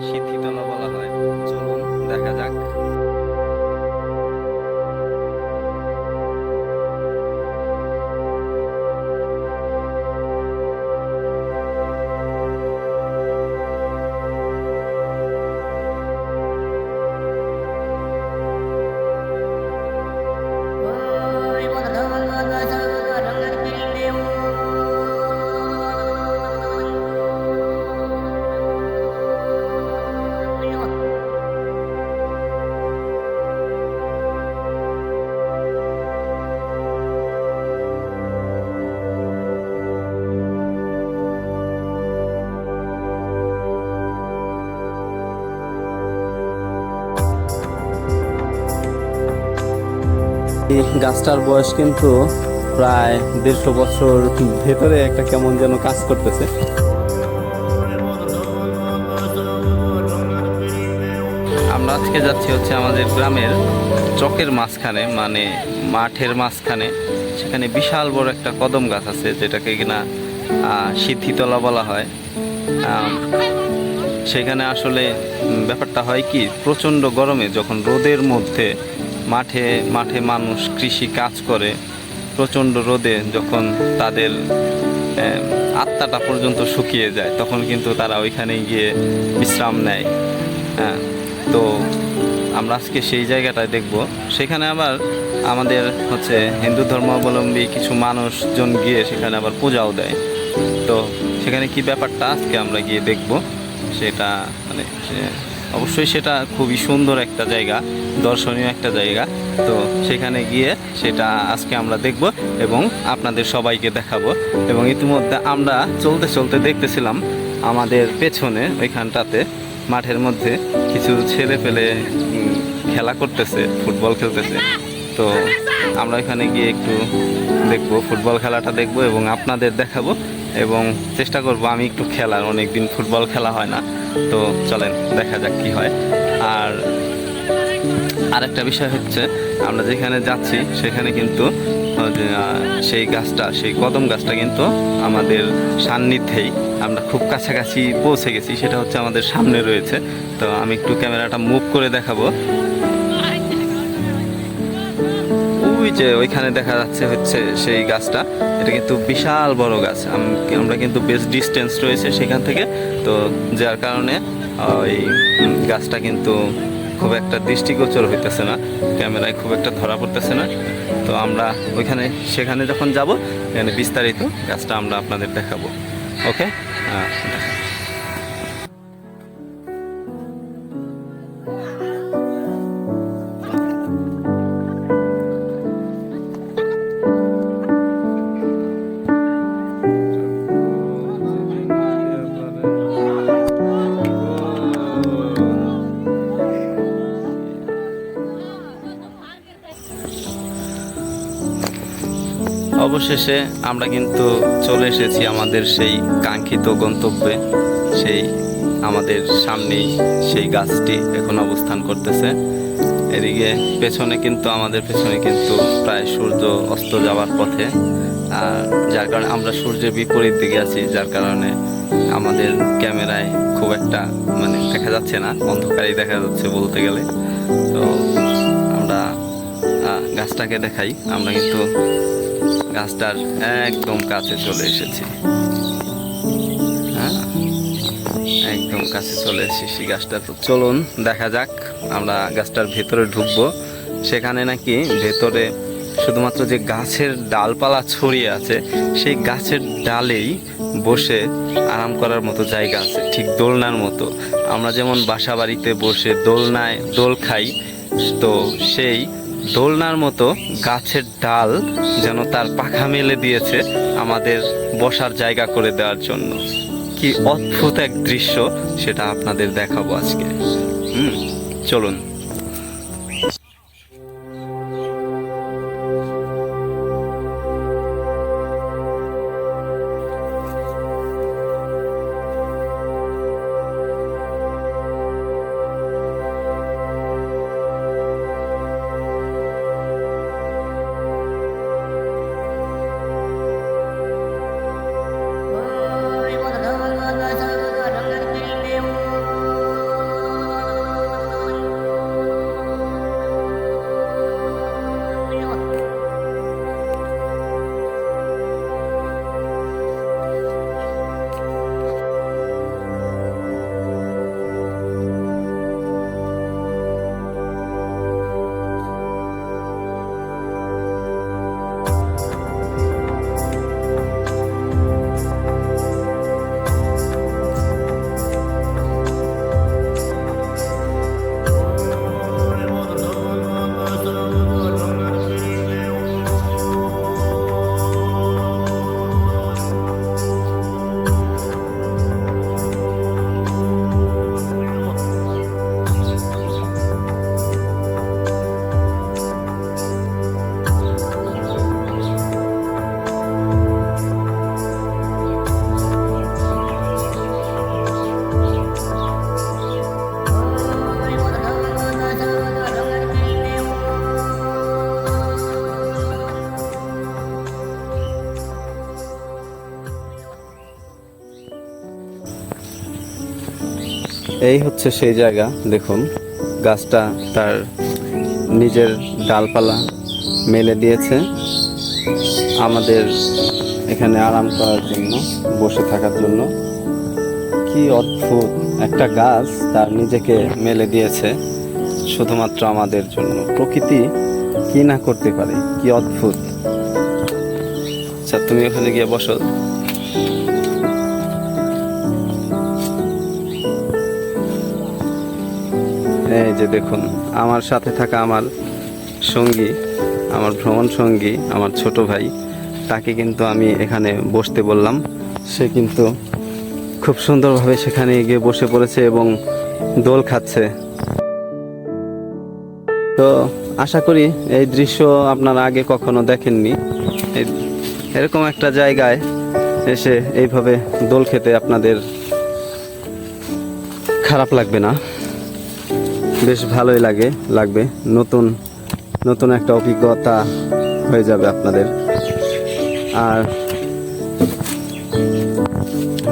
সিদ্ধিতলা বলা হয়। চলুন দেখা যাক। এই গাছটার বয়স কিন্তু প্রায় দেড়শো বছর ভেতরে একটা কেমন যেন কাজ করতেছে। আমরা আজকে যাচ্ছি হচ্ছে আমাদের গ্রামের চকের মাঝখানে মানে মাঠের মাঝখানে। সেখানে বিশাল বড় একটা কদম গাছ আছে, যেটাকে কিনা সিদ্ধিতলা বলা হয়। সেখানে আসলে ব্যাপারটা হয় কি, প্রচণ্ড গরমে যখন রোদের মধ্যে মাঠে মাঠে মানুষ কৃষি কাজ করে। প্রচণ্ড রোদে যখন তাদের আত্মাটা পর্যন্ত শুকিয়ে যায়, তখন কিন্তু তারা ওইখানে গিয়ে বিশ্রাম নেয়। হ্যাঁ তো আমরা আজকে সেই জায়গাটায় দেখব। সেখানে আবার আমাদের হচ্ছে হিন্দু ধর্মাবলম্বী কিছু মানুষজন গিয়ে সেখানে আবার পূজাও দেয়। তো সেখানে কি ব্যাপারটা আজকে আমরা গিয়ে দেখব? সেটা মানে অবশ্যই সেটা খুবই সুন্দর একটা জায়গা, দর্শনীয় একটা জায়গা। তো সেখানে গিয়ে সেটা আজকে আমরা দেখব এবং আপনাদের সবাইকে দেখাবো। এবং ইতিমধ্যে আমরা চলতে চলতে দেখতেছিলাম আমাদের পেছনে ওইখানটাতে মাঠের মধ্যে কিছু ছেলে পেলে খেলা করতেছে, ফুটবল খেলতেছে। তো আমরা এখানে গিয়ে একটু দেখব, ফুটবল খেলাটা দেখব এবং আপনাদের দেখাবো। এবং চেষ্টা করব আমি একটু খেলার অনেক দিন ফুটবল খেলা হয় না। তো চলেন, দেখা যাক কি হয়। আর আরেকটা বিষয় হচ্ছে, আমরা যেখানে যাচ্ছি, সেখানে কিন্তু সেই গাছটা, সেই কদম গাছটা কিন্তু আমাদের সান্নিধ্যেই আমরা খুব কাছাকাছি পৌঁছে গেছি। সেটা হচ্ছে আমাদের সামনে রয়েছে। তো আমি একটু ক্যামেরাটা মুভ করে দেখাবো। ওই যে ওইখানে দেখা যাচ্ছে হচ্ছে সেই গাছটা। এটা কিন্তু বিশাল বড় গাছ। আম- আমরা কিন্তু বেশ ডিস্টেন্স রয়েছে সেখান থেকে। তো যার কারণে ওই গাছটা কিন্তু খুব একটা দৃষ্টিগোচর হইতেছে না। ক্যামেরায় খুব একটা ধরা পড়তেছে না। তো আমরা ওইখানে, সেখানে যখন যাব, এখানে বিস্তারিত গাছটা আমরা আপনাদের দেখাবো। ওকে হ্যাঁ অবশেষে আমরা কিন্তু চলে এসেছি আমাদের সেই কাঙ্ক্ষিত গন্তব্যে। সেই আমাদের সামনেই সেই গাছটি এখন অবস্থান করতেছে। এদিকে পেছনে কিন্তু, আমাদের পেছনে কিন্তু প্রায় সূর্য অস্ত যাওয়ার পথে। আর যার কারণে আমরা সূর্যের বিপরীত দিকে আছি, যার কারণে আমাদের ক্যামেরায় খুব একটা মানে দেখা যাচ্ছে না, অন্ধকারেই দেখা যাচ্ছে বলতে গেলে। তো আমরা গাছটাকে দেখাই। আমরা কিন্তু গাছটার একদম কাছে চলে এসেছি। হ্যাঁ? একদম কাছে চলে এসেছি সেই গাছটা। তো চলুন, দেখা যাক আমরা গাছটার ভেতরে ঢুকবো। সেখানে নাকি ভেতরে শুধুমাত্র যে গাছের ডালপালা ছড়িয়ে আছে, সেই গাছের ডালেই বসে আরাম করার মতো জায়গা আছে, ঠিক দোলনার মতো। আমরা যেমন বাসা বাড়িতে বসে দোলনায় দোল খাই, তো সেই দোলনার মতো গাছের ডাল যেন তার পাখা মেলে দিয়েছে আমাদের বসার জায়গা করে দেওয়ার জন্য। কি অদ্ভুত এক দৃশ্য সেটা আপনাদের দেখাবো আজকে। হুম, চলুন। এই হচ্ছে সেই জায়গা, দেখুন। গাছটা তার নিজের ডালপালা মেলে দিয়েছে। আমাদের এখানে আরাম করার জন্য, বসে থাকার জন্য। কি অদ্ভুত একটা গাছ তার নিজেকে মেলে দিয়েছে, শুধুমাত্র আমাদের জন্য। প্রকৃতি কি না করতে পারে? কি অদ্ভুত। আচ্ছা তুমি ওখানে গিয়ে বসো। এই যে দেখুন, আমার সাথে থাকা আমার সঙ্গী, আমার ভ্রমণ সঙ্গী, আমার ছোট ভাই, তাকে কিন্তু আমি এখানে বসতে বললাম। সে কিন্তু খুব সুন্দরভাবে সেখানে গিয়ে বসে পড়েছে এবং দোল খাচ্ছে। তো আশা করি এই দৃশ্য আপনারা আগে কখনো দেখেননি। এরকম একটা জায়গায় এসে এইভাবে দোল খেতে আপনাদের খারাপ লাগবে না। বেশ ভালোই লাগে, লাগবে। নতুন নতুন একটা অভিজ্ঞতা হয়ে যাবে আপনাদের। আর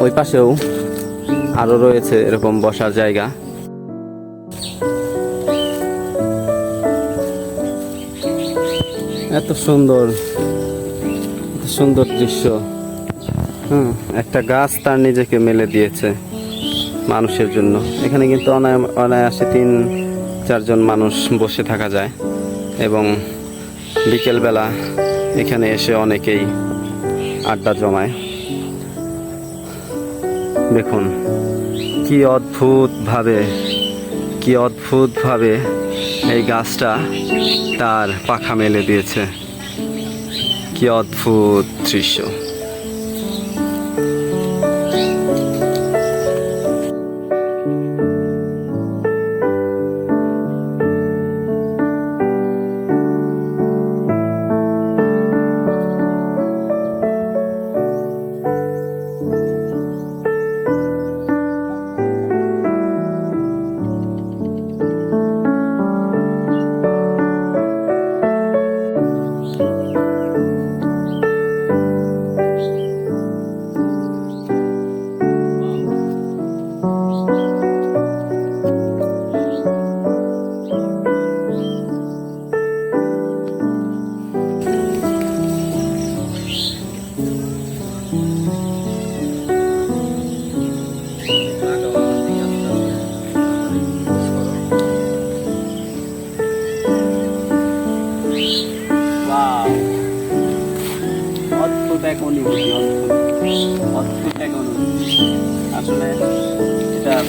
ওই পাশেও আরও রয়েছে এরকম বসার জায়গা। এত সুন্দর এত সুন্দর দৃশ্য। হুম, একটা গাছ তার নিজেকে মেলে দিয়েছে। মানুষের জন্য। এখানে কিন্তু অনায়- অনায়াসে তিন, চারজন মানুষ বসে থাকা যায় এবং বিকেলবেলা এখানে এসে অনেকেই আড্ডা জমায়। দেখুন, কি অদ্ভুতভাবে কি অদ্ভুতভাবে এই গাছটা তার পাখা মেলে দিয়েছে। কি অদ্ভুত দৃশ্য।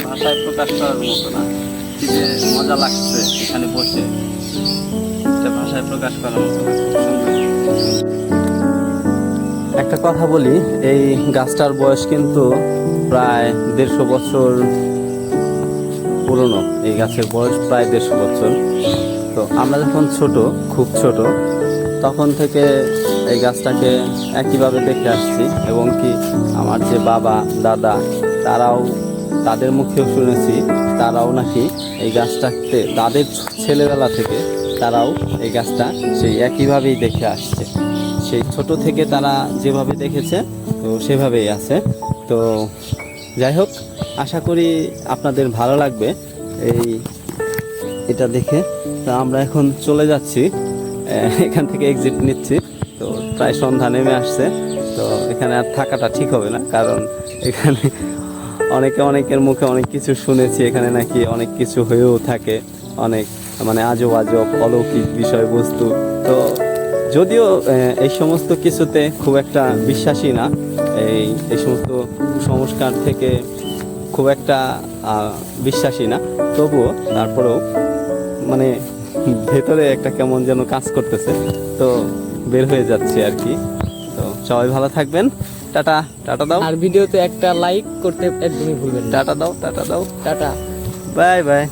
ভাষায় প্রকাশ করার মতো না। যে মজা লাগছে এখানে বসে। এটা ভাষায় প্রকাশ করার মতো একটা কথা বলি, এই গাছটার বয়স কিন্তু প্রায় দেড়শো বছর পুরনো। এই গাছের বয়স প্রায় দেড়শো বছর। তো আমরা যখন ছোট, খুব ছোট, তখন থেকে এই গাছটাকে একইভাবে দেখে আসছি এবং কি আমার যে বাবা, দাদা, তারাও তাদের মুখেও শুনেছি, তারাও নাকি এই গাছটাতে তাদের ছেলেবেলা থেকে তারাও এই গাছটা সেই একইভাবেই দেখে আসছে। সেই ছোট থেকে তারা যেভাবে দেখেছে, তো সেভাবেই আছে। তো যাই হোক, আশা করি আপনাদের ভালো লাগবে এই এটা দেখে। তো আমরা এখন চলে যাচ্ছি এখান থেকে এক্সিট নিচ্ছি। তো প্রায় সন্ধ্যা নেমে আসছে, তো এখানে আর থাকাটা ঠিক হবে না, কারণ এখানে অনেকে অনেকের মুখে অনেক কিছু শুনেছি, এখানে নাকি অনেক কিছু হয়েও থাকে, অনেক মানে আজব আজব অলৌকিক বিষয়বস্তু। তো যদিও এই সমস্ত কিছুতে খুব একটা বিশ্বাসী না, এই এই সমস্ত কুসংস্কার থেকে খুব একটা বিশ্বাসী না, তবুও তারপরেও মানে ভেতরে একটা কেমন যেন কাজ করতেছে, তো বের হয়ে যাচ্ছে আর কি। তো সবাই ভালো থাকবেন। টাটা। টাটা দাও। আর ভিডিওতে একটা লাইক করতে একদমই ভুলবেন না। টাটা দাও টাটা দাও। টাটা। Bye bye.